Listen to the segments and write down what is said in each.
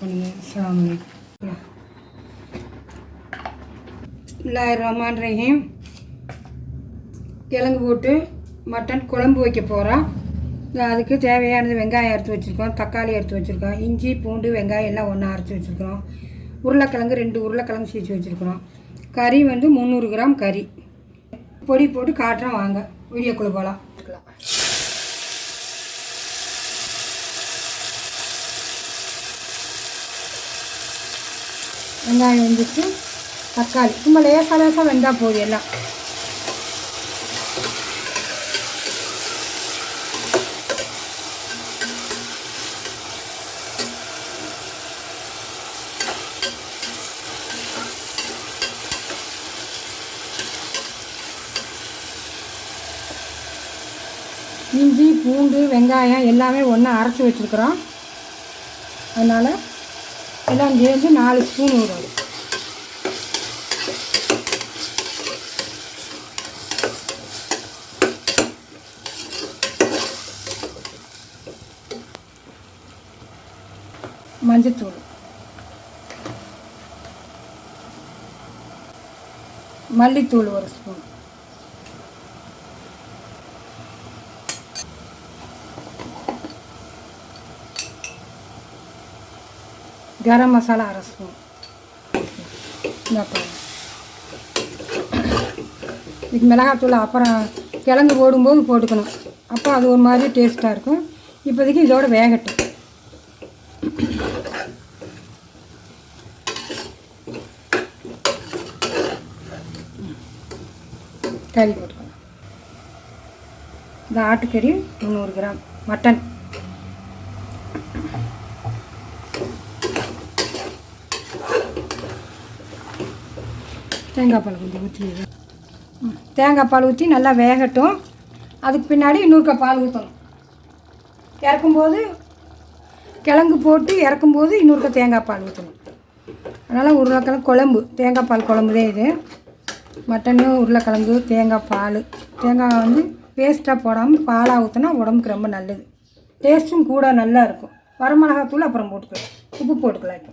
பண்ணுங்கள் சாமி. ரமான் ரஹீம் கிழங்கு போட்டு மட்டன் குழம்பு வைக்க போகிறோம் அதுக்கு தேவையானது வெங்காயம் அறுத்து வச்சுருக்கோம். தக்காளி அறுத்து வச்சுருக்கோம். இஞ்சி பூண்டு வெங்காயம் எல்லாம் ஒன்றா அரைச்சி வச்சுருக்கிறோம். உருளைக்கிழங்கு ரெண்டு உருளைக்கிழங்கு சீச்சு வச்சுருக்குறோம். கறி வந்து முந்நூறு கிராம் கறி. பொடி போட்டு காட்டுறோம் வாங்க. வீடியோக்குள்ளே போகலாம் வெங்காயம் வந்துச்சு தக்காளி. சும்மா லேசாக லேசாக வெந்தால் போதும் எல்லாம். இஞ்சி பூண்டு வெங்காயம் எல்லாமே ஒன்றா அரைச்சி வச்சுருக்குறோம். அதனால் எல்லாம் சேர்ந்து நாலு ஸ்பூன் வரும் மஞ்சத்தூள் மல்லித்தூள் ஒரு ஸ்பூன் கரம் மசாலா அரை ஸ்பூன் இதுக்கு மிளகாத்தூள் அப்புறம் கிழங்கு போடும்போது போட்டுக்கணும் அப்போ அது ஒரு மாதிரி டேஸ்ட்டாக இருக்கும் இப்போதைக்கு இதோட வேகட்டும் கறி போட்டுக்கணும் இந்த ஆட்டுக்கறி முந்நூறு கிராம் மட்டன் தேங்காய் பால் கொஞ்சம் ஊற்றி தேங்காய் பால் ஊற்றி நல்லா வேகட்டும். அதுக்கு பின்னாடி இன்னொரு கப் பால் ஊற்றணும். இறக்கும்போது கிழங்கு போட்டு இறக்கும்போது இன்னொரு கப் தேங்காய் பால் ஊற்றணும். அதனால் உருளைக்கிழங்கு குழம்பு. தேங்காய் பால் குழம்பு தான் இது. மட்டனு உருளைக்கிழங்கு தேங்காய் பால். தேங்காய் வந்து பேஸ்ட்டாக போடாமல் பாலாக ஊற்றினா உடம்புக்கு ரொம்ப நல்லது. டேஸ்ட்டும் கூட நல்லா இருக்கும். வரமிளகாத்தூள் அப்புறம் போட்டுக்கலாம் உப்பு போட்டுக்கலாம் இப்போ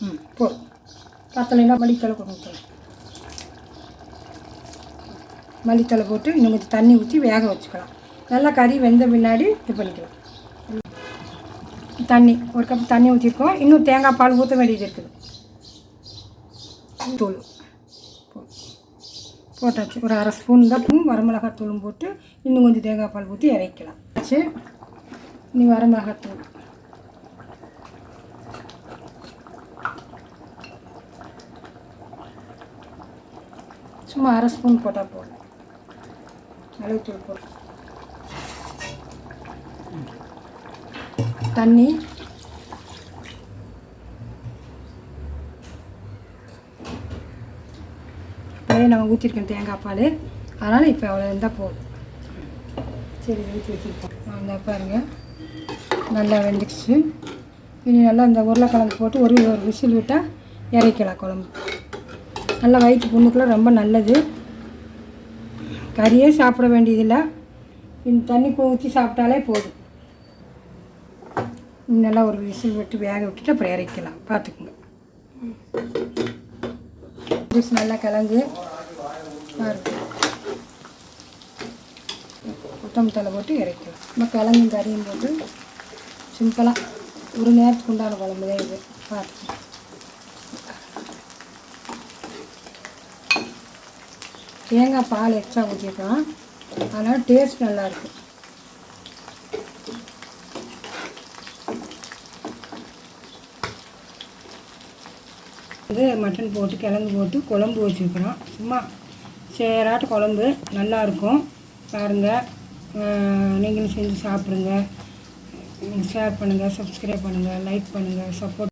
ம் போ பத்தலைன்னா மல்லித்தலை கொண்டு ஊற்றலாம் மல்லித்தலை போட்டு இன்னும் கொஞ்சம் தண்ணி ஊற்றி வேக வச்சுக்கலாம். நல்லா கறி வெந்த பின்னாடி இது பண்ணிக்கலாம். தண்ணி ஒரு கப் தண்ணி ஊற்றிருக்கோம் இன்னும் தேங்காய் பால் ஊற்ற வேண்டியது இருக்குது. தூள். போ- போட்டாச்சு. ஒரு அரை ஸ்பூன் தான் பூ வரமிளகாய் தூளும் போட்டு இன்னும் கொஞ்சம் தேங்காய் பால் ஊற்றி இறக்கலாம். சரி இனி வரமிளகாய் தூள். சும்மா அரை ஸ்பூன் போட்டால் போதும். மிளகுத்தூள் போடும் தண்ணி. அப்படியே நம்ம ஊற்றிருக்கோம் தேங்காய் பால். அதனால் இப்போ அவ்வளோ இருந்தால் போதும். சரி ஊற்றி வச்சுருக்கோம். அந்த பாருங்கள் நல்லா வெந்துக்குச்சு இனி நல்லா இந்த உருளைக்கிழங்கு போட்டு ஒரு ஒரு விசில் விட்டால் இறக்கலாம் குழம்பு. நல்லா வயிற்று புண்ணுக்கெலாம் ரொம்ப நல்லது. கறியே சாப்பிட வேண்டியதில்லை. இந்த தண்ணி ஊற்றி சாப்பிட்டாலே போதும். நல்லா ஒரு விசில் விட்டு வேக விட்டுட்டு அப்புறம் இறக்கலாம் பார்த்துக்குங்க. ஜூஸ் நல்லா கிழங்கு பாருங்க. கொத்தமல்லி தலை போட்டு இறக்கலாம் நம்ம கிழங்கும் கறியும் போட்டு சிம்பிளாக ஒரு நேரத்துக்கு உண்டான குழம்பு தான் இது. பார்த்துக்கோங்க. தேங்காய் பால் எக்ஸ்ட்ரா ஊற்றிருக்கோம் அதனால் டேஸ்ட் நல்லாயிருக்கு இது மட்டன் போட்டு கிழங்கு போட்டு குழம்பு வச்சுருக்குறோம். சும்மா சேராட்டு குழம்பு நல்லாயிருக்கும் பாருங்கள் நீங்களும் செஞ்சு சாப்பிடுங்க. ஷேர் பண்ணுங்கள் சப்ஸ்கிரைப் பண்ணுங்கள் லைக் பண்ணுங்கள் சப்போர்ட்